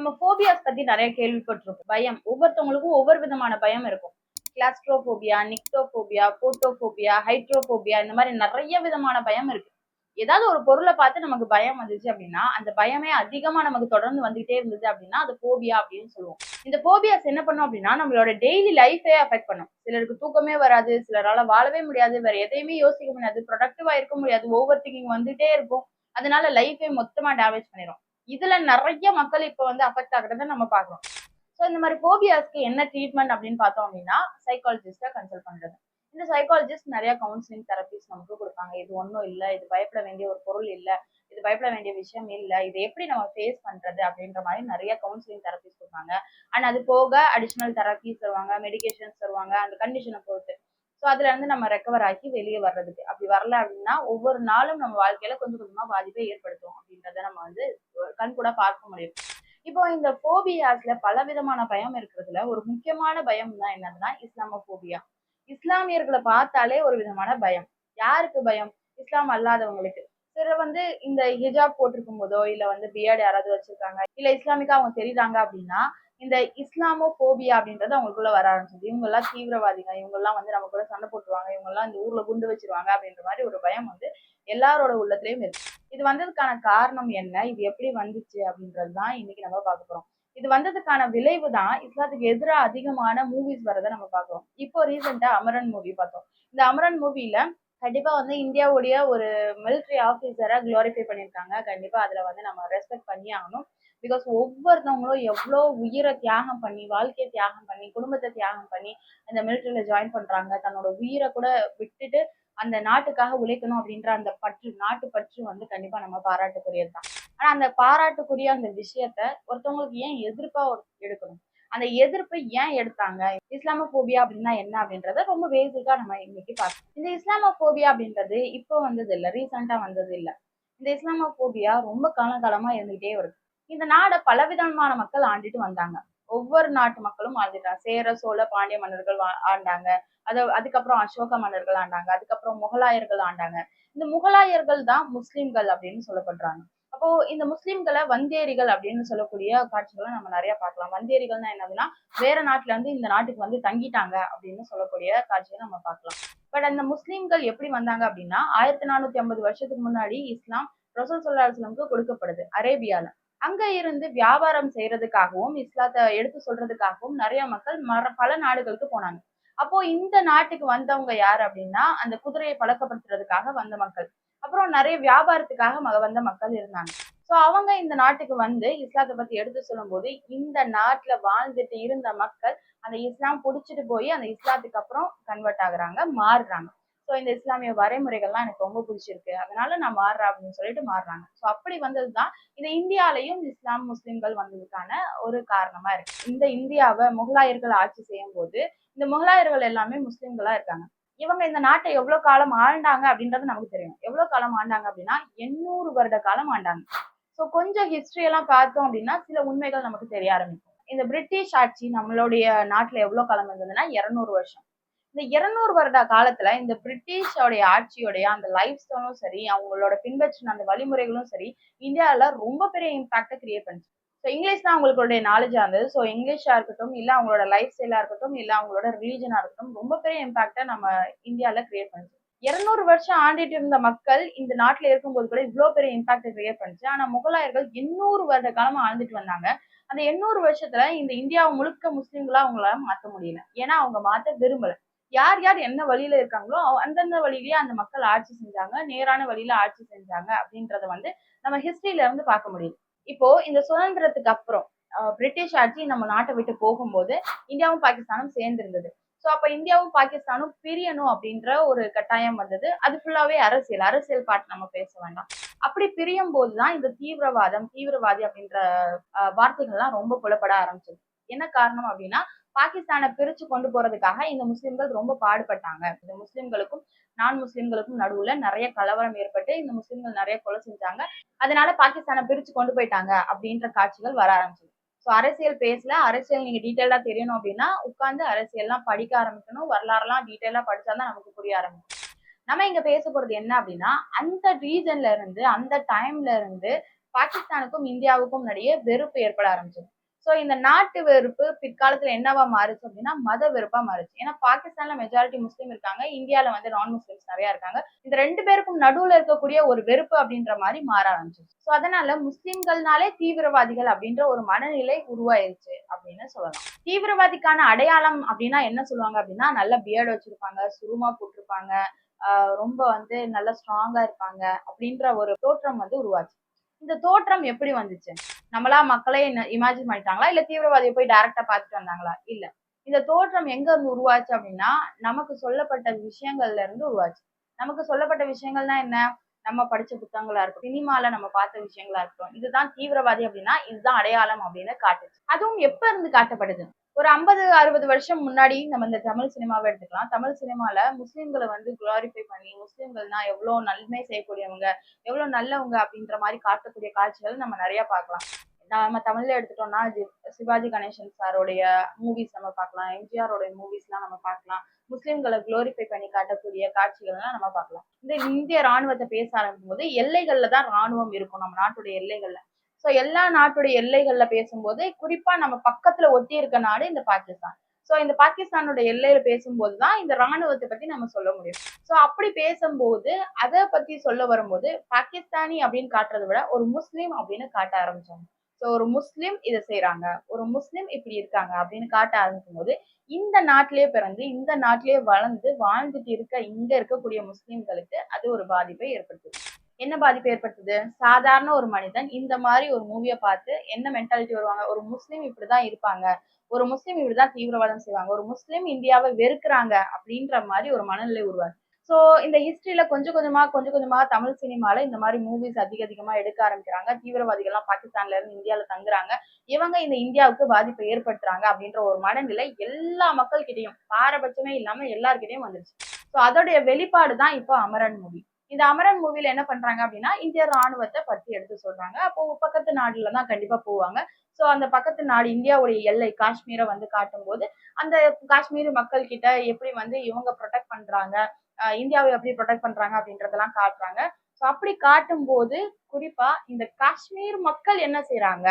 நம்ம ஃபோபியாஸ் பத்தி நிறைய கேள்விப்பட்டிருக்கோம் பயம். ஒவ்வொருத்தவங்களுக்கும் ஒவ்வொரு விதமான பயம் இருக்கும். கிளாஸ்ட்ரோபோபியா நிக்டோபோபியா போட்டோபோபியா ஹைட்ரோபோபியா இந்த மாதிரி நிறைய விதமான பயம் இருக்கு. ஏதாவது ஒரு பொருளை பார்த்து நமக்கு பயம் வந்துச்சு அப்படின்னா அந்த பயமே அதிகமா நமக்கு தொடர்ந்து வந்துகிட்டே இருந்தது அப்படின்னா அது போபியா அப்படின்னு சொல்லுவோம். இந்த போபியாஸ் என்ன பண்ணும் அப்படின்னா நம்மளோட டெய்லி லைஃபே அஃபெக்ட் பண்ணும். சிலருக்கு தூக்கமே வராது சிலரால வாழவே முடியாது வேற எதையுமே யோசிக்க முடியாது ப்ரொடக்டிவா இருக்க முடியாது ஓவர் திங்கிங் வந்துட்டே இருக்கும். அதனால லைஃபே மொத்தமா டேமேஜ் பண்ணிடும் இதுல நிறைய மக்கள் இப்ப வந்து அஃபெக்ட் ஆகுறத நம்ம பாக்குறோம் ஸோ இந்த மாதிரி ஃபோபியாஸ்க்கு என்ன ட்ரீட்மெண்ட் அப்படின்னு பார்த்தோம் அப்படின்னா சைக்காலஜிஸ்டை கன்சல்ட் பண்றது. இந்த சைக்காலஜிஸ்ட் நிறைய கவுன்சிலிங் தெரப்பிஸ் நமக்கு கொடுப்பாங்க. இது ஒன்றும் இல்லை இது பயப்பட வேண்டிய ஒரு பொருள் இல்லை இது பயப்பட வேண்டிய விஷயம் இல்லை இது எப்படி நம்ம ஃபேஸ் பண்றது அப்படின்ற மாதிரி நிறைய கவுன்சிலிங் தெரப்பிஸ் கொடுப்பாங்க. அண்ட் அது போக அடிஷ்னல் தெரப்பிஸ் தருவாங்க மெடிகேஷன்ஸ் தருவாங்க அந்த கண்டிஷனை பொறுத்து. ஸோ அதுல இருந்து நம்ம ரெக்கவர் ஆகி வெளியே வர்றதுக்கு. அப்படி வரல அப்படின்னா ஒவ்வொரு நாளும் நம்ம வாழ்க்கையில கொஞ்சம் கொஞ்சமா பாதிப்பை ஏற்படுத்துவோம். அப்படின்றத நம்ம வந்து கண் கூட பார்க்க முடியும். இப்போ இந்த போபியாஸ்ல பல விதமான பயம் இருக்கிறதுல ஒரு முக்கியமான பயம் தான் என்னதுன்னா இஸ்லாமோபியா இஸ்லாமியர்களை பார்த்தாலே ஒரு விதமான பயம். யாருக்கு பயம்? இஸ்லாம் அல்லாதவங்களுக்கு. சிலர் வந்து இந்த ஹிஜாப் போட்டிருக்கும் போதோ இல்ல வந்து பியர்டு யாராவது வச்சிருக்காங்க இல்ல இஸ்லாமிக்கா அவங்க தெரியுறாங்க அப்படின்னா இந்த இஸ்லாமோ போபியா அப்படின்றது அவங்களுக்குள்ள வர ஆரம்பிச்சது. இவங்க எல்லாம் தீவிரவாதிகள். இவங்க எல்லாம் வந்து நம்ம கூட சண்டை போட்டுருவாங்க. இவங்க எல்லாம் இந்த ஊர்ல குண்டு வச்சிருவாங்க அப்படின்ற மாதிரி ஒரு பயம் வந்து எல்லாரோட உள்ளத்திலயும் இருக்கு. இது வந்ததுக்கான காரணம் என்ன? இது எப்படி வந்துச்சு அப்படின்றது தான் இன்னைக்கு நம்ம பார்க்க போறோம். இது வந்ததுக்கான விளைவு தான் இஸ்லாத்துக்கு எதிராக அதிகமான மூவிஸ் வரதை நம்ம பார்க்குறோம் இப்போ ரீசெண்டா அமரன் மூவி பார்த்தோம். இந்த அமரன் மூவியில கண்டிப்பா வந்து இந்தியாவுடைய ஒரு மிலிட்ரி ஆஃபீஸரை குளோரிஃபை பண்ணியிருக்காங்க. கண்டிப்பா அதுல வந்து நம்ம ரெஸ்பெக்ட் பண்ணி ஆகணும். பிகாஸ் ஒவ்வொருத்தவங்களும் எவ்வளோ உயிரை தியாகம் பண்ணி வாழ்க்கையை தியாகம் பண்ணி குடும்பத்தை தியாகம் பண்ணி அந்த மிலிட்டரியில ஜாயின் பண்றாங்க. தன்னோட உயிரை கூட விட்டுட்டு அந்த நாட்டுக்காக உழைக்கணும் அப்படின்ற அந்த பற்று நாட்டு பற்று வந்து கண்டிப்பா நம்ம பாராட்டுக்குரியது தான். ஆனா அந்த பாராட்டுக்குரிய அந்த விஷயத்த ஒருத்தவங்களுக்கு ஏன் எதிர்ப்பா எடுக்கணும்? அந்த எதிர்ப்பு ஏன் எடுத்தாங்க? இஸ்லாமோபியா அப்படின்னா என்ன அப்படின்றத ரொம்ப பேசிக்கா நம்ம இன்னைக்கு பார்க்கணும் இந்த இஸ்லாமோபியா அப்படின்றது இப்போ வந்தது இல்லை ரீசெண்டா வந்தது இல்லை இந்த இஸ்லாமோபியா ரொம்ப காலகாலமா இருந்துகிட்டே வருது இந்த நாடை பலவிதமான மக்கள் ஆண்டுட்டு வந்தாங்க. ஒவ்வொரு நாட்டு மக்களும் ஆண்டுட்டாங்க. சேர சோழ பாண்டிய மன்னர்கள் ஆண்டாங்க. அது அதுக்கப்புறம் அசோக மன்னர்கள் ஆண்டாங்க. அதுக்கப்புறம் முகலாயர்கள் ஆண்டாங்க. இந்த முகலாயர்கள் தான் முஸ்லிம்கள் அப்படின்னு சொல்லப்படுறாங்க. அப்போ இந்த முஸ்லிம்களை வந்தேரிகள் அப்படின்னு சொல்லக்கூடிய காட்சிகளை நம்ம நிறைய பார்க்கலாம். வந்தேரிகள்னா என்னதுன்னா வேற நாட்டுல இருந்து இந்த நாட்டுக்கு வந்து தங்கிட்டாங்க அப்படின்னு சொல்லக்கூடிய காட்சியை நம்ம பார்க்கலாம். பட் அந்த முஸ்லிம்கள் எப்படி வந்தாங்க அப்படின்னா ஆயிரத்தி நானூத்தி ஐம்பது வருஷத்துக்கு முன்னாடி இஸ்லாம் ரசூல் சொல்லா கொடுக்கப்படுது. அரேபியால. அங்க இருந்து வியாபாரம் செய்யறதுக்காகவும் இஸ்லாத்தை எடுத்து சொல்றதுக்காகவும் நிறைய மக்கள் மர பல நாடுகளுக்கு போனாங்க. அப்போ இந்த நாட்டுக்கு வந்தவங்க யார் அப்படின்னா அந்த குதிரையை பழக்கப்படுத்துறதுக்காக வந்த மக்கள். அப்புறம் நிறைய வியாபாரத்துக்காக வந்த மக்கள் இருந்தாங்க. ஸோ அவங்க இந்த நாட்டுக்கு வந்து இஸ்லாத்தை பத்தி எடுத்து சொல்லும்போது இந்த நாட்டுல வாழ்ந்துட்டு இருந்த மக்கள் அந்த இஸ்லாம் பிடிச்சிட்டு போய் அந்த இஸ்லாத்துக்கு அப்புறம் கன்வெர்ட் ஆகுறாங்க மாறுறாங்க. ஸோ இந்த இஸ்லாமிய வரைமுறைகள்லாம் எனக்கு ரொம்ப பிடிச்சிருக்கு. அதனால நான் மாறுறேன் அப்படின்னு சொல்லிட்டு மாறுறாங்க. ஸோ அப்படி வந்தது தான் இந்த இந்தியாலையும் இஸ்லாம் முஸ்லிம்கள் வந்ததுக்கான ஒரு காரணமா இருக்கு. இந்த இந்தியாவை முகலாயர்கள் ஆட்சி செய்யும் போது இந்த முகலாயர்கள் எல்லாமே முஸ்லிம்களா இருக்காங்க. இவங்க இந்த நாட்டை எவ்வளவு காலம் ஆண்டாங்க அப்படின்றது நமக்கு தெரியும். எவ்வளவு காலம் ஆண்டாங்க அப்படின்னா எண்ணூறு வருட காலம் ஆண்டாங்க. ஸோ கொஞ்சம் ஹிஸ்டரி எல்லாம் பார்த்தோம் அப்படின்னா சில உண்மைகள் நமக்கு தெரிய ஆரம்பிக்கும். இந்த பிரிட்டிஷ் ஆட்சி நம்மளுடைய நாட்டுல எவ்வளவு காலம் இருந்ததுன்னா இருநூறு வருஷம். இந்த இருநூறு வருட காலத்துல இந்த பிரிட்டிஷோடைய ஆட்சியோடைய அந்த லைஃப் ஸ்டைலும் சரி அவங்களோட பின்பற்றின அந்த வழிமுறைகளும் சரி இந்தியாவில ரொம்ப பெரிய இம்பாக்டை கிரியேட் பண்ணுச்சு. ஸோ இங்கிலீஷ் தான் அவங்களுடைய நாலேஜாக இருந்தது. ஸோ இங்கிலீஷாக இருக்கட்டும் இல்லை அவங்களோட லைஃப் ஸ்டைலாக இருக்கட்டும் இல்லை அவங்களோட ரிலீஜனாக இருக்கட்டும் ரொம்ப பெரிய இம்பாக்டை நம்ம இந்தியாவில் கிரியேட் பண்ணுச்சு. இருநூறு வருஷம் ஆண்டிட்டு இருந்த மக்கள் இந்த நாட்டில் இருக்கும்போது கூட இவ்வளோ பெரிய இம்பாக்டை கிரியேட் பண்ணுச்சு. ஆனால் முகலாயர்கள் எண்ணூறு வருட காலமாக ஆழ்ந்துட்டு வந்தாங்க. அந்த எண்ணூறு வருஷத்துல இந்த இந்தியாவை முழுக்க முஸ்லீம்களா அவங்களால மாற்ற முடியல. ஏன்னா அவங்க மாற்ற விரும்பலை. யார் யார் என்ன வழியில இருக்காங்களோ அந்தந்த வழியிலேயே அந்த மக்கள் ஆட்சி செஞ்சாங்க நேரான வழியில ஆட்சி செஞ்சாங்க அப்படின்றத வந்து நம்ம ஹிஸ்டரியில இருந்து பார்க்க முடியுது. இப்போ இந்த சுதந்திரத்துக்கு அப்புறம் பிரிட்டிஷ் ஆட்சி நம்ம நாட்டை விட்டு போகும்போது இந்தியாவும் பாகிஸ்தானும் சேர்ந்து இருந்தது ஸோ அப்போ இந்தியாவும் பாகிஸ்தானும் பிரியணும் அப்படின்ற ஒரு கட்டாயம் வந்தது. அது ஃபுல்லாவே அரசியல் அரசியல் பாட்டு நம்ம பேச வேண்டாம். அப்படி பிரியும் போதுதான் இந்த தீவிரவாதம் தீவிரவாதி அப்படின்ற வார்த்தைகள்லாம் ரொம்ப புலப்பட ஆரம்பிச்சது. என்ன காரணம் அப்படின்னா பாகிஸ்தானை பிரிச்சு கொண்டு போறதுக்காக இந்த முஸ்லிம்கள் ரொம்ப பாடுபட்டாங்க. இந்த முஸ்லிம்களுக்கும் நான் முஸ்லிம்களுக்கும் நடுவுல நிறைய கலவரம் ஏற்பட்டு இந்த முஸ்லிம்கள் நிறைய கொலை செஞ்சாங்க. அதனால பாகிஸ்தானை பிரிச்சு கொண்டு போயிட்டாங்க அப்படின்ற காட்சிகள் வர ஆரம்பிச்சது. ஸோ அரசியல் பேசல. அரசியல் நீங்க டீட்டெயிலா தெரியணும் அப்படின்னா உட்காந்து அரசியல்லாம் படிக்க ஆரம்பிக்கணும். வரலாறுலாம் டீட்டெயிலா படிச்சாதான் நமக்கு புரிய ஆரம்பிக்கும். நம்ம இங்க பேச போறது என்ன அப்படின்னா அந்த ரீஜன்ல இருந்து அந்த டைம்ல இருந்து பாகிஸ்தானுக்கும் இந்தியாவுக்கும் நடுவே வெறுப்பு ஏற்பட ஆரம்பிச்சது. சோ இந்த நாட்டு வெறுப்பு பிற்காலத்துல என்னவா மாறுச்சு அப்படின்னா மத வெறுப்பா மாறுச்சு. ஏன்னா பாகிஸ்தான்ல மெஜாரிட்டி முஸ்லீம் இருக்காங்க இந்தியால வந்து நான் முஸ்லிம்ஸ் நிறைய இருக்காங்க. இந்த ரெண்டு பேருக்கும் நடுவுல இருக்கக்கூடிய ஒரு வெறுப்பு அப்படின்ற மாதிரி மாற ஆரம்பிச்சிச்சு சோ அதனால முஸ்லிம்கள்னாலே தீவிரவாதிகள் அப்படின்ற ஒரு மனநிலை உருவாயிருச்சு அப்படின்னு சொல்லலாம். தீவிரவாதிக்கான அடையாளம் அப்படின்னா என்ன சொல்லுவாங்க அப்படின்னா நல்ல பியர்டு வச்சிருப்பாங்க சுருமா போட்டிருப்பாங்க ரொம்ப வந்து நல்ல ஸ்ட்ராங்கா இருப்பாங்க அப்படின்ற ஒரு தோற்றம் வந்து உருவாச்சு. இந்த தோற்றம் எப்படி வந்துச்சு? நம்மளா மக்களே இமேஜின் பண்ணிட்டாங்களா? இல்ல தீவிரவாதியை போய் டைரக்டா பார்த்துட்டு வந்தாங்களா? இல்ல. இந்த தோற்றம் எங்க இருந்து உருவாச்சு அப்படின்னா நமக்கு சொல்லப்பட்ட விஷயங்கள்ல இருந்து உருவாச்சு. நமக்கு சொல்லப்பட்ட விஷயங்கள்னா என்ன? நம்ம படிச்ச புத்தகங்களா இருக்கும் சினிமால நம்ம பார்த்த விஷயங்களா இருக்கட்டும் இதுதான் தீவிரவாதி அப்படின்னா இதுதான் அடையாளம் அப்படின்னு காட்டுச்சு. அதுவும் எப்ப இருந்து காட்டப்படுது? ஒரு ஐம்பது அறுபது வருஷம் முன்னாடி நம்ம இந்த தமிழ் சினிமாவை எடுத்துக்கலாம். தமிழ் சினிமால முஸ்லிம்களை வந்து குளாரிஃபை பண்ணி முஸ்லிம்கள்னா எவ்வளவு நன்மை செய்யக்கூடியவங்க எவ்வளவு நல்லவங்க அப்படின்ற மாதிரி காட்டக்கூடிய காட்சிகள் நம்ம நிறைய பார்க்கலாம். நம்ம தமிழ்ல எடுத்துட்டோம்னா சிவாஜி கணேசன் சாரோடைய மூவிஸ் நம்ம பார்க்கலாம். எம்ஜிஆரோடைய மூவிஸ்லாம் நம்ம பார்க்கலாம். முஸ்லிம்களை குளோரிஃபை பண்ணி காட்டக்கூடிய காட்சிகள்லாம் நம்ம பார்க்கலாம். இந்த இந்திய ராணுவத்தை பேச ஆரம்பிக்கும் போது எல்லைகள்ல தான் ராணுவம் இருக்கும் நம்ம நாட்டுடைய எல்லைகள்ல. ஸோ எல்லா நாட்டுடைய எல்லைகள்ல பேசும்போது குறிப்பா நம்ம பக்கத்துல ஒட்டி இருக்க நாடு இந்த பாகிஸ்தான். ஸோ இந்த பாகிஸ்தானோட எல்லையில பேசும்போது தான் இந்த ராணுவத்தை பத்தி நம்ம சொல்ல முடியும். ஸோ அப்படி பேசும்போது அதை பத்தி சொல்ல வரும்போது பாகிஸ்தானி அப்படின்னு காட்டுறதை விட ஒரு முஸ்லீம் அப்படின்னு காட்ட ஆரம்பிச்சாங்க. ஸோ ஒரு முஸ்லிம் இதை செய்கிறாங்க ஒரு முஸ்லிம் இப்படி இருக்காங்க அப்படின்னு காட்ட ஆரம்பிக்கும் போது இந்த நாட்டிலேயே பிறந்து இந்த நாட்டிலேயே வளர்ந்து வாழ்ந்துட்டு இருக்க இங்க இருக்கக்கூடிய முஸ்லிம்களுக்கு அது ஒரு பாதிப்பை ஏற்படுத்துது. என்ன பாதிப்பு ஏற்படுத்துது? சாதாரண ஒரு மனிதன் இந்த மாதிரி ஒரு மூவியை பார்த்து என்ன மென்டாலிட்டி வருவாங்க? ஒரு முஸ்லீம் இப்படிதான் இருப்பாங்க. ஒரு முஸ்லீம் இப்படிதான் தீவிரவாதம் செய்வாங்க. ஒரு முஸ்லீம் இந்தியாவை வெறுக்கிறாங்க அப்படின்ற மாதிரி ஒரு மனநிலை உருவாங்க ஸோ இந்த ஹிஸ்ட்ரியில கொஞ்சம் கொஞ்சமா கொஞ்சம் கொஞ்சமா தமிழ் சினிமால இந்த மாதிரி மூவிஸ் அதிக அதிகமா எடுக்க ஆரம்பிக்கிறாங்க. தீவிரவாதிகள்லாம் பாகிஸ்தான்ல இருந்து இந்தியாவில தங்குறாங்க. இவங்க இந்த இந்தியாவுக்கு பாதிப்பை ஏற்படுத்துறாங்க அப்படின்ற ஒரு மனநிலை எல்லா மக்கள்கிட்டயும் பாரபட்சமே இல்லாம எல்லார்கிட்டயும் வந்துருச்சு. ஸோ அதோடைய வெளிப்பாடு தான் இப்போ அமரன் மூவி இந்த அமரன் மூவில என்ன பண்றாங்க அப்படின்னா இந்திய ராணுவத்தை பத்தி எடுத்து சொல்றாங்க. அப்போ பக்கத்து நாடுல தான் கண்டிப்பா போவாங்க. ஸோ அந்த பக்கத்து நாடு இந்தியாவுடைய எல்லை காஷ்மீரை வந்து காட்டும் போது அந்த காஷ்மீர் மக்கள் கிட்ட எப்படி வந்து இவங்க ப்ரொடெக்ட் பண்றாங்க? இந்தியாவை எப்படி ப்ரொடெக்ட் பண்றாங்க அப்படின்றதெல்லாம் காட்டுறாங்க. ஸோ அப்படி காட்டும் போது குறிப்பா இந்த காஷ்மீர் மக்கள் என்ன செய்யறாங்க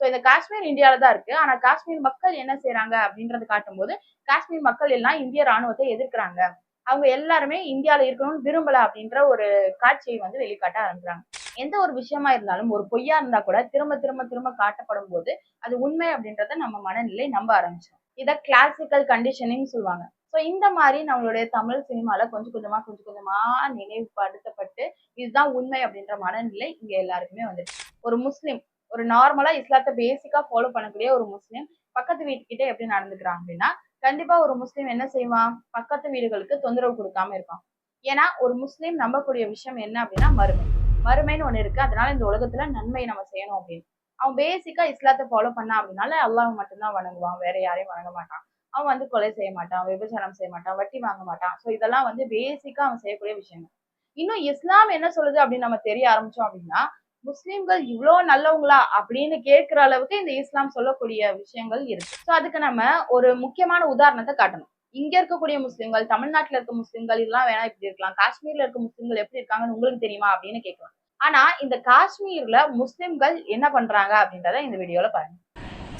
ஸோ இந்த காஷ்மீர் இந்தியால தான் இருக்கு. ஆனா காஷ்மீர் மக்கள் என்ன செய்றாங்க அப்படின்றது காட்டும்போது காஷ்மீர் மக்கள் எல்லாம் இந்திய ராணுவத்தை எதிர்க்கிறாங்க. அவங்க எல்லாருமே இந்தியாவில இருக்கணும்னு விரும்பல அப்படின்ற ஒரு காட்சியை வந்து வெளிக்காட்ட ஆரம்பிக்கிறாங்க. எந்த ஒரு விஷயமா இருந்தாலும் ஒரு பொய்யா இருந்தா கூட திரும்ப திரும்ப திரும்ப காட்டப்படும் போது அது உண்மை அப்படின்றத நம்ம மனநிலை நம்ப ஆரம்பிச்சோம் இதை கிளாசிக்கல் கண்டிஷனிங் சொல்லுவாங்க. ஸோ இந்த மாதிரி நம்மளுடைய தமிழ் சினிமால கொஞ்சம் கொஞ்சமா கொஞ்சம் கொஞ்சமா நினைவுபடுத்தப்பட்டு இதுதான் உண்மை அப்படின்ற மனநிலை இங்க எல்லாருக்குமே வந்து ஒரு முஸ்லீம் ஒரு நார்மலா இஸ்லாத்தை பேசிக்கா ஃபாலோ பண்ணக்கூடிய ஒரு முஸ்லீம் பக்கத்து வீட்டுக்கிட்ட எப்படி நடந்துக்கிறான் அப்படின்னா கண்டிப்பா ஒரு முஸ்லீம் என்ன செய்வான்? பக்கத்து வீடுகளுக்கு தொந்தரவு கொடுக்காம இருப்பான். ஏன்னா ஒரு முஸ்லீம் நம்பக்கூடிய விஷயம் என்ன அப்படின்னா மறுமை. மறுமைன்னு ஒண்ணு இருக்கு. அதனால இந்த உலகத்துல நன்மை நம்ம செய்யணும் அப்படின்னு. அவன் பேசிக்கா இஸ்லாத்தை ஃபாலோ பண்ணா அப்படின்னால அல்லாஹ் மட்டும்தான் வணங்குவான். வேற யாரையும் வணங்க மாட்டான். அவன் வந்து கொலை செய்ய மாட்டான் விபச்சாரம் செய்ய மாட்டான் வட்டி வாங்க மாட்டான். ஸோ இதெல்லாம் வந்து பேசிக்கா அவன் செய்யக்கூடிய விஷயங்கள். இன்னும் இஸ்லாம் என்ன சொல்லுது அப்படின்னு நம்ம தெரிய ஆரம்பிச்சோம் அப்படின்னா முஸ்லீம்கள் இவ்வளோ நல்லவங்களா அப்படின்னு கேட்கிற அளவுக்கு இந்த இஸ்லாம் சொல்லக்கூடிய விஷயங்கள் இருக்கு. ஸோ அதுக்கு நம்ம ஒரு முக்கியமான உதாரணத்தை காட்டணும். இங்க இருக்கக்கூடிய முஸ்லீம்கள் தமிழ்நாட்டில் இருக்க முஸ்லீம்கள் இதெல்லாம் வேணா இப்படி இருக்கலாம். காஷ்மீர்ல இருக்க முஸ்லீம்கள் எப்படி இருக்காங்கன்னு உங்களுக்கு தெரியுமா அப்படின்னு கேட்கலாம். ஆனா இந்த காஷ்மீர்ல முஸ்லிம்கள் என்ன பண்றாங்க அப்படின்றத இந்த வீடியோல பாருங்க.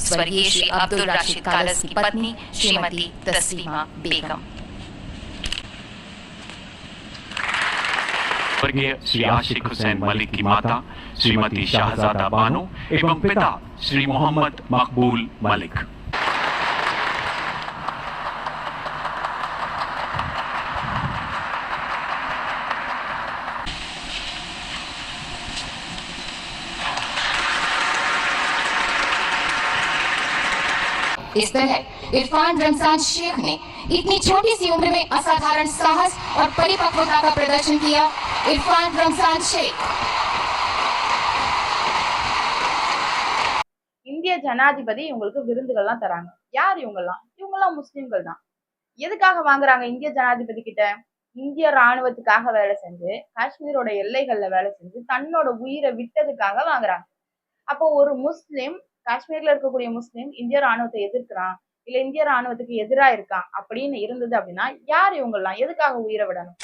स्वर्गीय श्री अब्दुल राशिद कालस की पत्नी श्रीमती तस्लीमा बेगम। स्वर्गीय श्री आशिक हुसैन मलिक की माता श्रीमती शाहजादा बानो एवं पिता श्री मोहम्मद मकबूल मलिक। इस तरह इरफान रमजान शेख ने इतनी छोटी सी उम्र में असाधारण साहस और परिपक्वता का प्रदर्शन किया इरफान रमजान शेख இந்திய ஜனாதிபதி இவங்களுக்கு விருந்துகள்லாம் தராங்க யார் இவங்கெல்லாம் இவங்கெல்லாம் முஸ்லிம்கள் தான் எதுக்காக வாங்குறாங்க இந்திய ஜனாதிபதி கிட்ட இந்திய ராணுவத்துக்காக வேலை செஞ்சு காஷ்மீரோட எல்லைகள்ல வேலை செஞ்சு தன்னோட உயிரை விட்டதுக்காக வாங்குறாங்க அப்போ ஒரு முஸ்லிம் காஷ்மீர்ல இருக்கக்கூடிய முஸ்லீம் இந்திய ராணுவத்தை எதிர்க்கிறான். இல்ல இந்திய ராணுவத்துக்கு எதிரா இருக்கான் அப்படின்னு இருந்தது அப்படின்னா யார் இவங்கெல்லாம்? எதுக்காக உயிரை விடணும்?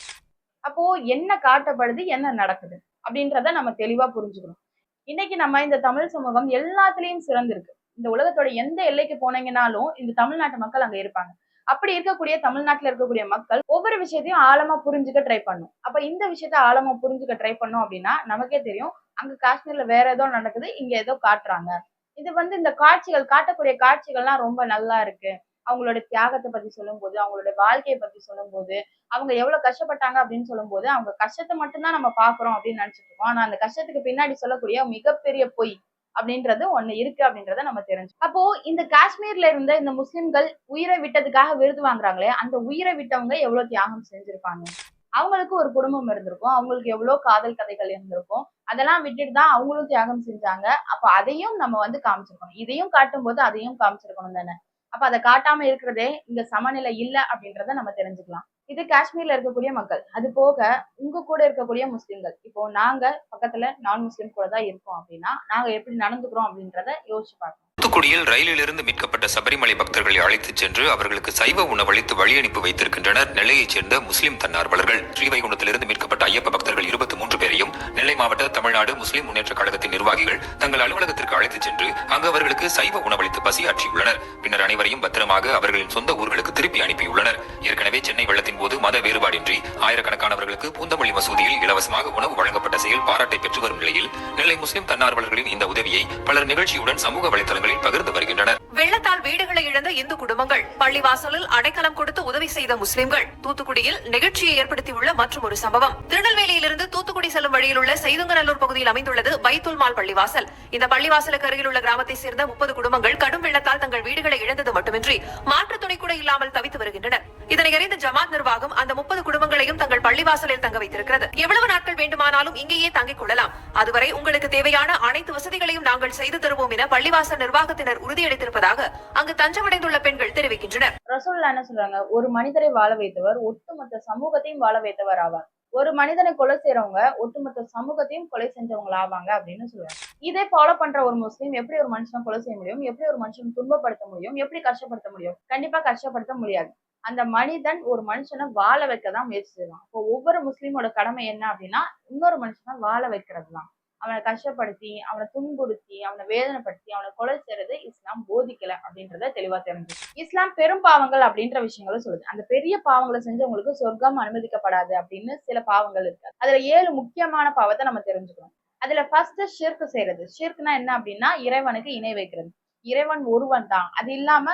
அப்போ என்ன காட்டப்படுது என்ன நடக்குது அப்படின்றத நம்ம தெளிவா புரிஞ்சுக்கணும். இன்னைக்கு நம்ம இந்த தமிழ் சமூகம் எல்லாத்துலயும் சிறந்திருக்கு. இந்த உலகத்தோட எந்த எல்லைக்கு போனீங்கனாலும் இந்த தமிழ்நாட்டு மக்கள் அங்க இருப்பாங்க. அப்படி இருக்கக்கூடிய தமிழ்நாட்டுல இருக்கக்கூடிய மக்கள் ஒவ்வொரு விஷயத்தையும் ஆழமா புரிஞ்சுக்க ட்ரை பண்ணும். அப்ப இந்த விஷயத்த ஆழமா புரிஞ்சுக்க ட்ரை பண்ணோம் அப்படின்னா நமக்கே தெரியும் அங்க காஷ்மீர்ல வேற ஏதோ நடக்குது இங்க ஏதோ காட்டுறாங்க. இது வந்து இந்த காட்சிகள் காட்டக்கூடிய காட்சிகள்லாம் ரொம்ப நல்லா இருக்கு. அவங்களோட தியாகத்தை பத்தி சொல்லும்போது அவங்களோட வாழ்க்கையை பத்தி சொல்லும்போது அவங்க எவ்வளவு கஷ்டப்பட்டாங்க அப்படின்னு சொல்லும் போது அவங்க கஷ்டத்தை மட்டும்தான் நம்ம பாக்குறோம் அப்படின்னு நினைச்சிட்டு இருக்கோம். ஆனா அந்த கஷ்டத்துக்கு பின்னாடி சொல்லக்கூடிய மிகப்பெரிய பொய் அப்படின்றது ஒண்ணு இருக்கு அப்படின்றத நம்ம தெரிஞ்சு அப்போ இந்த காஷ்மீர்ல இருந்த இந்த முஸ்லிம்கள் உயிரை விட்டதுக்காக விருது வாங்குறாங்களே அந்த உயிரை விட்டவங்க எவ்வளவு தியாகம் செஞ்சிருப்பாங்க? அவங்களுக்கு ஒரு குடும்பம் இருந்திருக்கும். அவங்களுக்கு எவ்வளோ காதல் கதைகள் இருந்திருக்கும். அதெல்லாம் விட்டுட்டு தான் அவங்களும் தியாகம் செஞ்சாங்க. அப்ப அதையும் நம்ம வந்து காமிச்சிருக்கணும். இதையும் காட்டும் போது அதையும் காமிச்சிருக்கணும் தானே? அப்ப அதை காட்டாம இருக்கிறதே இந்த சமநிலை இல்லை அப்படின்றத நம்ம தெரிஞ்சுக்கலாம். இது காஷ்மீர்ல இருக்கக்கூடிய மக்கள். அது போக உங்க கூட இருக்கக்கூடிய முஸ்லிம்கள். இப்போ நாங்க பக்கத்துல நான் முஸ்லிம் கூட தான் இருக்கோம் அப்படின்னா நாங்க எப்படி நடந்துக்கிறோம் அப்படின்றத யோசிச்சு பார்க்கணும். தூத்துக்குடியில் ரயிலிலிருந்து மீட்கப்பட்ட சபரிமலை பக்தர்களை அழைத்துச் சென்று அவர்களுக்கு சைவ உணவளித்து வழியனுப்பி வைத்திருக்கின்றனர். நெல்லையைச் சேர்ந்த முஸ்லிம் தன்னார்வலர்கள். ஸ்ரீவைகுண்டத்திலிருந்து மீட்கப்பட்ட ஐயப்ப பக்தர்கள் இருபத்தி மூன்று பேரையும் நெல்லை மாவட்ட தமிழ்நாடு முஸ்லிம் முன்னேற்ற கழகத்தின் நிர்வாகிகள் தங்கள் அலுவலகத்திற்கு அழைத்துச் சென்று அங்கு அவர்களுக்கு சைவ உணவளித்து பசியாற்றியுள்ளனர். பின்னர் அனைவரையும் பத்திரமாக அவர்களின் சொந்த ஊர்களுக்கு திருப்பி அனுப்பியுள்ளனர். ஏற்கனவே சென்னை வெள்ளத்தின் போது மத வேறுபாடின்றி ஆயிரக்கணக்கானவர்களுக்கு பூந்தமல்லி மசூதியில் இலவசமாக உணவு வழங்கப்பட்ட செயல் பாராட்டை பெற்று வரும் நிலையில் நெல்லை முஸ்லிம் தன்னார்வலர்களின் இந்த உதவியை பலர் நிகழ்ச்சியுடன் சமூக வலைதளங்களில் பகிர்ந்து வருகின்றனர். வெள்ளத்தால் வீடுகளை இழந்த இந்து குடும்பங்கள் பள்ளிவாசலில் அடைக்கலம் கொடுத்து உதவி செய்த முஸ்லிம்கள் தூத்துக்குடியில் நிகழ்ச்சியை ஏற்படுத்தியுள்ள மற்றும் ஒரு சம்பவம். திருநெல்வேலியிலிருந்து தூத்துக்குடி செல்லும் வழியில் உள்ள செய்துங்கநல்லூர் பகுதியில் அமைந்துள்ளது பைத்துல் மால் பள்ளிவாசல். இந்த பள்ளிவாசலுக்கு அருகில் உள்ள கிராமத்தை சேர்ந்த முப்பது குடும்பங்கள் கடும் வெள்ளத்தால் தங்கள் வீடுகளை இழந்தது மட்டுமின்றி மாற்று துணை கூட இல்லாமல் தவித்து வருகின்றனர். இதனை அறிந்த ஜமாத் நிர்வாகம் அந்த முப்பது குடும்பங்களையும் தங்கள் பள்ளிவாசலில் தங்க வைத்திருக்கிறது. எவ்வளவு நாட்கள் வேண்டுமானாலும் இங்கேயே தங்கிக் கொள்ளலாம். அதுவரை உங்களுக்கு தேவையான அனைத்து வசதிகளையும் நாங்கள் செய்து தருவோம் என பள்ளிவாசல் நிர்வாக குடும்பத்தினர் உறுதியளித்திருப்பதாக அங்கு தஞ்சமடைந்துள்ள பெண்கள் தெரிவிக்கின்றனர். ரசோல்லா என்ன சொல்றாங்க? ஒரு மனிதரை வாழ வைத்தவர் ஒட்டுமொத்த சமூகத்தையும் வாழ வைத்தவர் ஆவார். ஒரு மனிதனை கொலை செய்யறவங்க ஒட்டுமொத்த சமூகத்தையும் கொலை செஞ்சவங்களா ஆவாங்க அப்படின்னு சொல்றாங்க. இதே ஃபாலோ பண்ற ஒரு முஸ்லீம் எப்படி ஒரு மனுஷனை கொலை செய்ய முடியும்? எப்படி ஒரு மனுஷனை துன்பப்படுத்த முடியும்? எப்படி கஷ்டப்படுத்த முடியும்? கண்டிப்பா கஷ்டப்படுத்த முடியாது. அந்த மனிதன் ஒரு மனுஷனை வாழ வைக்க தான் முயற்சி செய்வான். இப்போ ஒவ்வொரு முஸ்லீமோட கடமை என்ன அப்படின்னா இன்னொரு மனுஷனை வாழ வைக்கிறது தான் அவனை கஷ்டப்படுத்தி அவனை துன்புறுத்தி அவனை வேதனைப்படுத்தி அவனை கொலை செய்யறது இஸ்லாம் போதிக்கல அப்படின்றத தெளிவா தெரிஞ்சு இஸ்லாம் பெரும் பாவங்கள் அப்படின்ற விஷயங்களை சொல்லுது. அந்த பெரிய பாவங்களை செஞ்சவங்களுக்கு சொர்க்கம் அனுமதிக்கப்படாது அப்படின்னு சில பாவங்கள் இருக்கு. அதுல ஏழு முக்கியமான பாவத்தை நம்ம தெரிஞ்சுக்கணும். அதுல ஃபர்ஸ்ட் ஷிர்க் செய்யறது. ஷிர்க்னா என்ன அப்படின்னா இறைவனுக்கு இணை வைக்கிறது. இறைவன் ஒருவன் தான். அது இல்லாம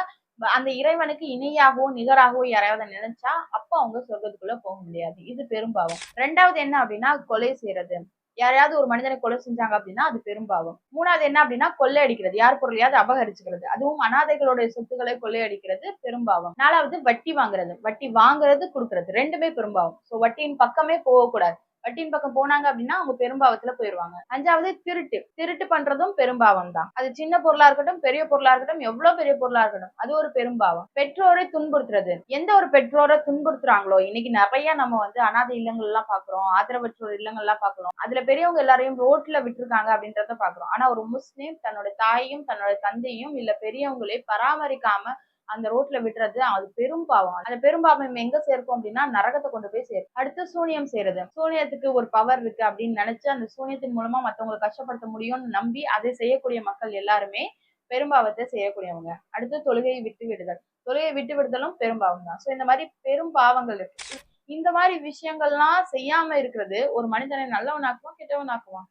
அந்த இறைவனுக்கு இணையாகவோ நிகராகவோ யாராவது நினைச்சா அப்போ அவங்க சொர்க்கத்துக்குள்ள போக முடியாது. இது பெரும்பாவம் ரெண்டாவது என்ன அப்படின்னா கொலை செய்யறது. யாரையாவது ஒரு மனிதனை கொலை செஞ்சாங்க அப்படின்னா அது பெரும்பாவம் மூணாவது என்ன அப்படின்னா கொள்ளையடிக்கிறது யார் பொருளையாவது அபகரிச்சுக்கிறது. அதுவும் அனாதைகளுடைய சொத்துக்களை கொள்ளையடிக்கிறது பெரும்பாவம் நாலாவது வட்டி வாங்குறது. வட்டி வாங்குறது கொடுக்கறது. ரெண்டுமே பெரும்பாவம் சோ வட்டியின் பக்கமே போகக்கூடாது. வட்டியின் பக்கம் போனாங்க அப்படின்னா அவங்க பெரும்பாவத்துல போயிருவாங்க. அஞ்சாவது திருட்டு. திருட்டு பண்றதும் பெரும்பாவம் தான் அது சின்ன பொருளா இருக்கட்டும் பெரிய பொருளா இருக்கட்டும் எவ்வளவு பெரிய பொருளா இருக்கட்டும் அது ஒரு பெரும்பாவம். பெற்றோரை துன்புறுத்துறது. எந்த ஒரு பெற்றோரை துன்புறுத்துறாங்களோ இன்னைக்கு நிறைய நம்ம வந்து அனாதை இல்லங்கள் எல்லாம் பாக்குறோம் ஆதரவற்றோர் இல்லங்கள் எல்லாம் பாக்குறோம் அதுல பெரியவங்க எல்லாரையும் ரோட்ல விட்டுருக்காங்க அப்படின்றத பாக்குறோம் ஆனா ஒரு முஸ்லீம் தன்னோட தாயையும் தன்னோட தந்தையும் இல்ல பெரியவங்களே பராமரிக்காம அந்த ரோட்ல விடுறது அது பெரும் பாவம். அந்த பெரும் பாவம் எங்க சேர்க்கும் அப்படின்னா நரகத்தை கொண்டு போய் சேர்க்கும் அடுத்து சூனியம் செய்யறது சூனியத்துக்கு ஒரு பவர் இருக்கு அப்படின்னு நினைச்சு அந்த சூனியத்தின் மூலமா மத்தவங்களை கஷ்டப்படுத்த முடியும்னு நம்பி அதை செய்யக்கூடிய மக்கள் எல்லாருமே பெரும்பாவத்தை செய்யக்கூடியவங்க. அடுத்து தொழுகையை விட்டு விடுதல். தொழுகையை விட்டு விடுதலும் பெரும்பாவம் தான். சோ இந்த மாதிரி பெரும் பாவங்கள் இருக்கு. இந்த மாதிரி விஷயங்கள்லாம் செய்யாம இருக்கிறது ஒரு மனிதனை நல்லவனாக்குவான் கெட்டவனாக்குவான்.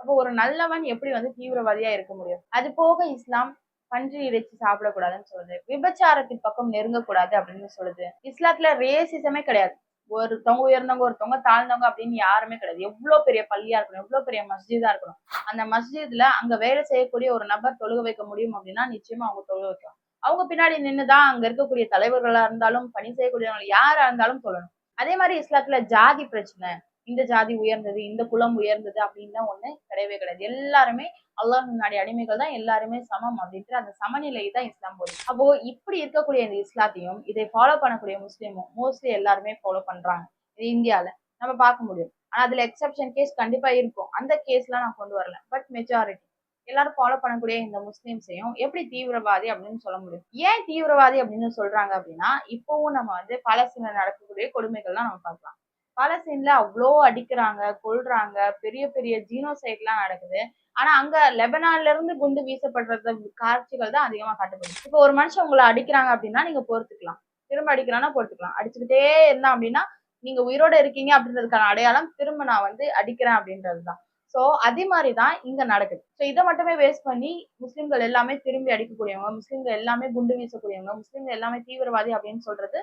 அப்போ ஒரு நல்லவன் எப்படி வந்து தீவிரவாதியா இருக்க முடியும்? அது போக இஸ்லாம் பன்றி இறைச்சி சாப்பிடக்கூடாதுன்னு சொல்லுது. விபச்சாரத்தின் பக்கம் நெருங்கக்கூடாது அப்படின்னு சொல்லுது. இஸ்லாத்துல ரேசிசமே கிடையாது. ஒருத்தவங்க உயர்ந்தவங்க ஒருத்தவங்க தாழ்ந்தவங்க அப்படின்னு யாருமே கிடையாது. எவ்வளவு பெரிய பள்ளியா இருக்கணும் எவ்வளவு பெரிய மஸ்ஜிதா இருக்கணும். அந்த மஸ்ஜித்ல அங்க வேலை செய்யக்கூடிய ஒரு நபர் தொழுக வைக்க முடியும் அப்படின்னா நிச்சயமா அவங்க தொழுக வைக்கலாம். அவங்க பின்னாடி நின்றுதான் அங்க இருக்கக்கூடிய தலைவர்களா இருந்தாலும் பணி செய்யக்கூடியவங்க யாரா இருந்தாலும் சொல்லணும் அதே மாதிரி இஸ்லாத்துல ஜாதி பிரச்சனை இந்த ஜாதி உயர்ந்தது இந்த குலம் உயர்ந்தது அப்படின்னா ஒண்ணு கிடையவே கிடையாது. எல்லாருமே அல்லாஹ் முன்னாடி அடிமைகள் தான் எல்லாருமே சமம் அப்படின்ற அந்த சமநிலை தான் இஸ்லாம் போது. அப்போ இப்படி இருக்கக்கூடிய இந்த இஸ்லாத்தையும் இதை ஃபாலோ பண்ணக்கூடிய முஸ்லீமும் மோஸ்ட்லி எல்லாருமே ஃபாலோ பண்றாங்க. இது இந்தியால நம்ம பார்க்க முடியும். ஆனா அதுல எக்ஸப்ஷன் கேஸ் கண்டிப்பா இருக்கும். அந்த கேஸ்லாம் நான் கொண்டு வரல. பட் மெஜாரிட்டி எல்லாரும் ஃபாலோ பண்ணக்கூடிய இந்த முஸ்லீம்ஸையும் எப்படி தீவிரவாதி அப்படின்னு சொல்ல முடியும்? ஏன் தீவிரவாதி அப்படின்னு சொல்றாங்க அப்படின்னா இப்பவும் நம்ம வந்து பாலஸ்தீனில் நடக்கக்கூடிய கொடுமைகள்லாம் நம்ம பார்க்கலாம். பாலஸ்தீன்ல அவ்வளோ அடிக்கிறாங்க கொள்றாங்க பெரிய பெரிய ஜீனோசைட்லாம் நடக்குது. ஆனா அங்க லெபனான்ல இருந்து குண்டு வீசப்படுறது காட்சிகள் தான் அதிகமா காட்டப்படுது. இப்போ ஒரு மனுஷன் உங்களை அடிக்கிறாங்க அப்படின்னா நீங்க பொறுத்துக்கலாம். திரும்ப அடிக்கிறான்னா பொறுத்துக்கலாம். அடிச்சுக்கிட்டே இருந்தா அப்படின்னா நீங்க உயிரோட இருக்கீங்க அப்படின்றதுக்கான அடையாளம் திரும்ப நான் வந்து அடிக்கிறேன் அப்படின்றது தான். ஸோ அதே மாதிரி தான் இங்க நடக்குது. ஸோ இதை மட்டுமே வேஸ்ட் பண்ணி முஸ்லிம்கள் எல்லாமே திரும்பி அடிக்கக்கூடியவங்க முஸ்லிம்கள் எல்லாமே குண்டு வீசக்கூடியவங்க முஸ்லிம்கள் எல்லாமே தீவிரவாதி அப்படின்னு சொல்றது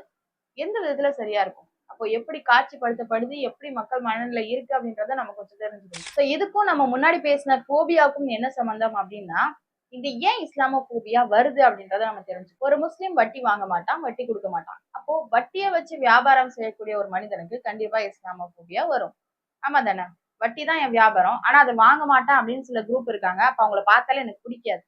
எந்த விதத்துல சரியா இருக்கும்? அப்போ எப்படி காட்சிப்படுத்தப்படுது எப்படி மக்கள் மனநில இருக்கு அப்படின்றத நம்ம கொஞ்சம் தெரிஞ்சுக்கணும். ஸோ இதுக்கும் நம்ம முன்னாடி பேசின போபியாவுக்கும் என்ன சம்பந்தம் அப்படின்னா இது ஏன் இஸ்லாமோபோபியா வருது அப்படின்றத நம்ம தெரிஞ்சு ஒரு முஸ்லீம் வட்டி வாங்க மாட்டான் வட்டி கொடுக்க மாட்டான். அப்போ வட்டியை வச்சு வியாபாரம் செய்யக்கூடிய ஒரு மனிதனுக்கு கண்டிப்பா இஸ்லாமோபோபியா வரும். ஆமா தானே? வட்டி தான் என் வியாபாரம். ஆனா அதை வாங்க மாட்டேன் அப்படின்னு சில குரூப் இருக்காங்க. அப்ப அவங்கள பார்த்தாலே எனக்கு பிடிக்காது.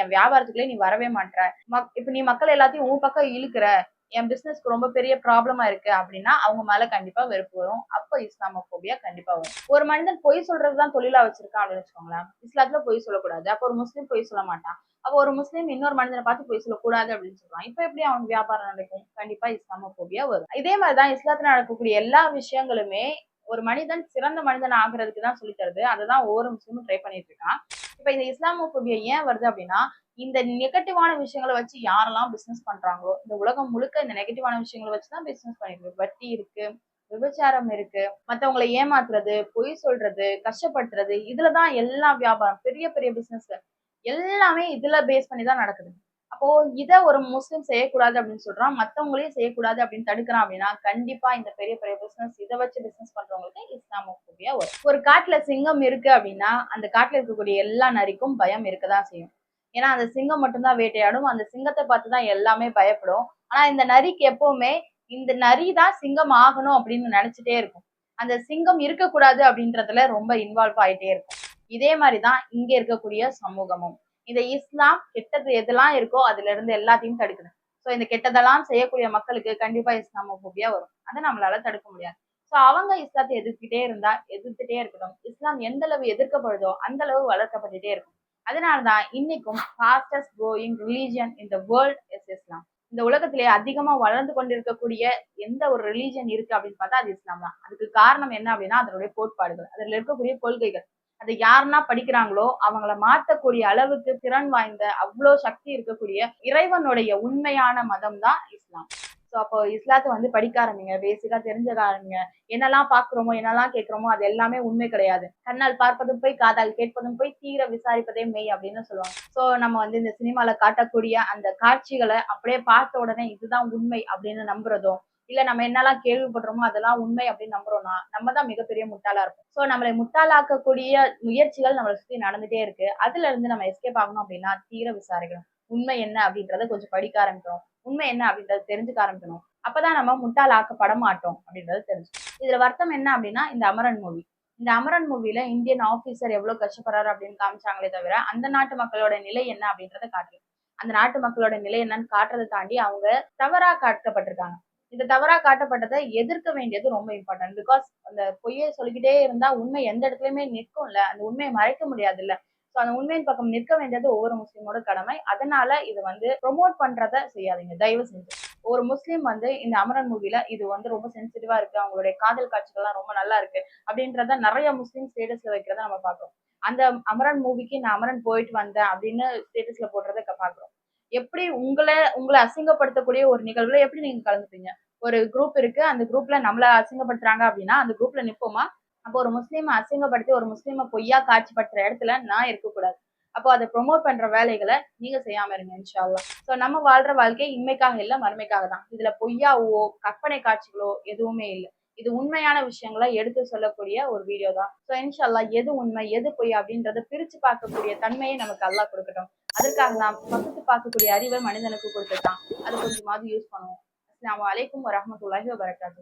என் வியாபாரத்துக்குள்ளே நீ வரவே மாட்டேற மக் இப்ப நீ மக்கள் எல்லாத்தையும் உன் பக்கம் இழுக்கிற. என் பிசினஸ்க்கு ரொம்ப பெரிய ப்ராப்ளமா இருக்கு அப்படின்னா அவங்க மேல கண்டிப்பா வெறுப்பு வரும். அப்போ இஸ்லாமோபோபியா கண்டிப்பா வரும். ஒரு மனிதன் பொய் சொல்றதுதான் தொழிலா வச்சிருக்கான் அப்படின்னு வச்சுக்கோங்களேன். இஸ்லாத்துல பொய் சொல்லக்கூடாது. அப்ப ஒரு முஸ்லீம் பொய் சொல்ல மாட்டான். அப்ப ஒரு முஸ்லீம் இன்னொரு மனிதனை பார்த்து பொய் சொல்லக்கூடாது அப்படின்னு சொல்றான். இப்ப எப்படி அவன் வியாபாரம் நடக்கும்? கண்டிப்பா இஸ்லாமோபோபியா வரும். இதே மாதிரிதான் இஸ்லாத்துல நடக்கக்கூடிய எல்லா விஷயங்களுமே ஒரு மனிதன் சிறந்த மனிதன் ஆகுறதுக்கு தான் சொல்லி தருது அதை தான் ஒவ்வொரு முஸ்லீமும் ட்ரை பண்ணிட்டு இருக்கான். இப்ப இந்த இஸ்லாமோபோபியா ஏன் வருது அப்படின்னா இந்த நெகட்டிவான விஷயங்களை வச்சு யாரெல்லாம் பிசினஸ் பண்றாங்களோ இந்த உலகம் முழுக்க இந்த நெகட்டிவான விஷயங்களை வச்சு தான் பிசினஸ் பண்ணிருக்கு வட்டி இருக்கு விபச்சாரம் இருக்கு மத்தவங்களை ஏமாத்துறது பொய் சொல்றது கஷ்டப்படுத்துறது இதுலதான் எல்லா வியாபாரம் பெரிய பெரிய பிசினஸ் எல்லாமே இதுல பேஸ் பண்ணி தான் நடக்குது. அப்போ இத ஒரு முஸ்லீம் செய்யக்கூடாது அப்படின்னு சொல்றான் மத்தவங்களையும் செய்யக்கூடாது அப்படின்னு தடுக்கிறான் அப்படின்னா கண்டிப்பா இந்த பெரிய பெரிய பிசினஸ் இதை வச்சு பிசினஸ் பண்றவங்களுக்கு இஸ்லாமோபோபியா வரும். ஒரு காட்டுல சிங்கம் இருக்கு அப்படின்னா அந்த காட்டுல இருக்கக்கூடிய எல்லா நரிக்கும் பயம் இருக்கதான் செய்யும். ஏன்னா அந்த சிங்கம் மட்டும்தான் வேட்டையாடும். அந்த சிங்கத்தை பார்த்து தான் எல்லாமே பயப்படும். ஆனா இந்த நரிக்கு எப்பவுமே இந்த நரி தான் சிங்கம் ஆகணும் அப்படின்னு நினைச்சிட்டே இருக்கும். அந்த சிங்கம் இருக்கக்கூடாது அப்படின்றதுல ரொம்ப இன்வால்வ் ஆயிட்டே இருக்கும். இதே மாதிரிதான் இங்க இருக்கக்கூடிய சமூகமும். இந்த இஸ்லாம் கெட்டது எதெல்லாம் இருக்கோ அதுல இருந்து எல்லாத்தையும் தடுக்குது. ஸோ இந்த கெட்டதெல்லாம் செய்யக்கூடிய மக்களுக்கு கண்டிப்பா இஸ்லாமோபோபியா வரும். அதை நம்மளால தடுக்க முடியாது. ஸோ அவங்க இஸ்லாத்தை எதிர்த்துக்கிட்டே இருந்தா எதிர்த்துட்டே இருக்கணும் இஸ்லாம் எந்த அளவு எதிர்க்கப்படுதோ அந்த அளவு வளர்க்கப்பட்டுட்டே இருக்கும். அதனாலதான் இன்னைக்கும் fastest growing religion in the world is Islam இந்த உலகத்திலே அதிகமா வளர்ந்து கொண்டிருக்கக்கூடிய எந்த ஒரு ரிலீஜன் இருக்கு அப்படின்னு பார்த்தா அது இஸ்லாம் தான். அதுக்கு காரணம் என்ன அப்படின்னா அதனுடைய கோட்பாடுகள். அதில் இருக்கக்கூடிய கொள்கைகள். அதை யாருன்னா படிக்கிறாங்களோ அவங்கள மாத்தக்கூடிய அளவுக்கு திறன் வாய்ந்த அவ்வளோ சக்தி இருக்கக்கூடிய இறைவனுடைய உண்மையான மதம் தான் இஸ்லாம் ஸோ அப்போ இஸ்லாத்தை வந்து படிக்க ஆரம்பிங்க. பேசிக்கா தெரிஞ்சுக்க ஆரம்பிங்க. என்னெல்லாம் பாக்குறோமோ என்னெல்லாம் கேட்குறோமோ அது எல்லாமே உண்மை கிடையாது. கண்ணால் பார்ப்பதும் போய் காதால் கேட்பதும் போய் தீர விசாரிப்பதே மெய் அப்படின்னு சொல்லுவாங்க. ஸோ நம்ம வந்து இந்த சினிமால காட்டக்கூடிய அந்த காட்சிகளை அப்படியே பார்த்த உடனே இதுதான் உண்மை அப்படின்னு நம்புறதோ இல்ல நம்ம என்னெல்லாம் கேள்விப்படுறோமோ அதெல்லாம் உண்மை அப்படின்னு நம்புறோம்னா நம்ம தான் மிகப்பெரிய முட்டாளா இருக்கும் ஸோ நம்மளை முட்டாளாக்கக்கூடிய முயற்சிகள் நம்மளை சுத்தி நடந்துட்டே இருக்கு. அதுல இருந்து நம்ம எஸ்கேப் ஆகணும் அப்படின்னா தீர விசாரிக்கணும். உண்மை என்ன அப்படின்றத கொஞ்சம் படிக்க ஆரம்பிக்கிறோம் உண்மை என்ன அப்படின்றத தெரிஞ்சுக்க ஆரம்பிக்கணும். அப்பதான் நம்ம முட்டாளாக்கப்பட மாட்டோம் அப்படின்றத தெரிஞ்சு இதுல வருத்தம் என்ன அப்படின்னா இந்த அமரன் மூவி இந்த அமரன் மூவில இந்தியன் ஆபீசர் எவ்வளவு கஷ்டப்படுறாரு அப்படின்னு காமிச்சாங்களே தவிர அந்த நாட்டு மக்களோட நிலை என்ன அப்படின்றத காட்டல. அந்த நாட்டு மக்களோட நிலை என்னன்னு காட்டுறதை தாண்டி அவங்க தவறா காட்டப்பட்டிருக்காங்க. இந்த தவறா காட்டப்பட்டதை எதிர்க்க வேண்டியது ரொம்ப இம்பார்ட்டன்ட் பிகாஸ் அந்த பொய்யை சொல்லிக்கிட்டே இருந்தா உண்மை எந்த இடத்துலயுமே நிற்கும்ல. அந்த உண்மையை மறைக்க முடியாதுல்ல. ஸோ அந்த உண்மையின் பக்கம் நிற்க வேண்டியது ஒவ்வொரு முஸ்லீமோட கடமை. அதனால இது வந்து ப்ரொமோட் பண்றத செய்யாதீங்க. தயவு செஞ்சு. ஒரு முஸ்லீம் வந்து இந்த அமரன் மூவில இது வந்து ரொம்ப சென்சிட்டிவா இருக்கு. அவங்களுடைய காதல் காட்சிகள்லாம் ரொம்ப நல்லா இருக்கு. அப்படின்றத நிறைய முஸ்லீம் ஸ்டேட்டஸ்ல வைக்கிறத நம்ம பார்க்குறோம். அந்த அமரன் மூவிக்கு நான் அமரன் போயிட்டு வந்தேன் அப்படின்னு ஸ்டேட்டஸ்ல போடுறத பாக்குறோம் எப்படி உங்களை உங்களை அசிங்கப்படுத்தக்கூடிய ஒரு நிகழ்வுல எப்படி நீங்க கலந்துப்பீங்க? ஒரு குரூப் இருக்கு. அந்த குரூப்ல நம்மள அசிங்கப்படுத்துறாங்க அப்படின்னா அந்த குரூப்ல நிப்போமா? அப்போ ஒரு முஸ்லீமை அசிங்கப்படுத்தி ஒரு முஸ்லீமை பொய்யா காட்சிப்படுத்துற இடத்துல நான் இருக்கக்கூடாது. அப்போ அதை ப்ரொமோட் பண்ற வேலைகளை நீங்க செய்யாம இருங்க இன்ஷால்லா ஸோ நம்ம வாழ்ற வாழ்க்கை இன்மைக்காக இல்லை மறுமைக்காக தான். இதுல பொய்யாவோ கற்பனை காட்சிகளோ எதுவுமே இல்லை. இது உண்மையான விஷயங்களை எடுத்து சொல்லக்கூடிய ஒரு வீடியோ தான். ஸோ இன்ஷால்லா எது உண்மை எது பொய் அப்படின்றத பிரிச்சு பார்க்கக்கூடிய தன்மையை நமக்கு அல்லாஹ் கொடுக்கட்டும். அதற்காக நாம் பகுத்து பார்க்கக்கூடிய அறிவை மனிதனுக்கு கொடுத்துட்டான். அது கொஞ்சமாவது யூஸ் பண்ணுவோம். அஸ்லாம் அலைக்கும் வரஹ்மத்துல்லாஹி வரட்டாது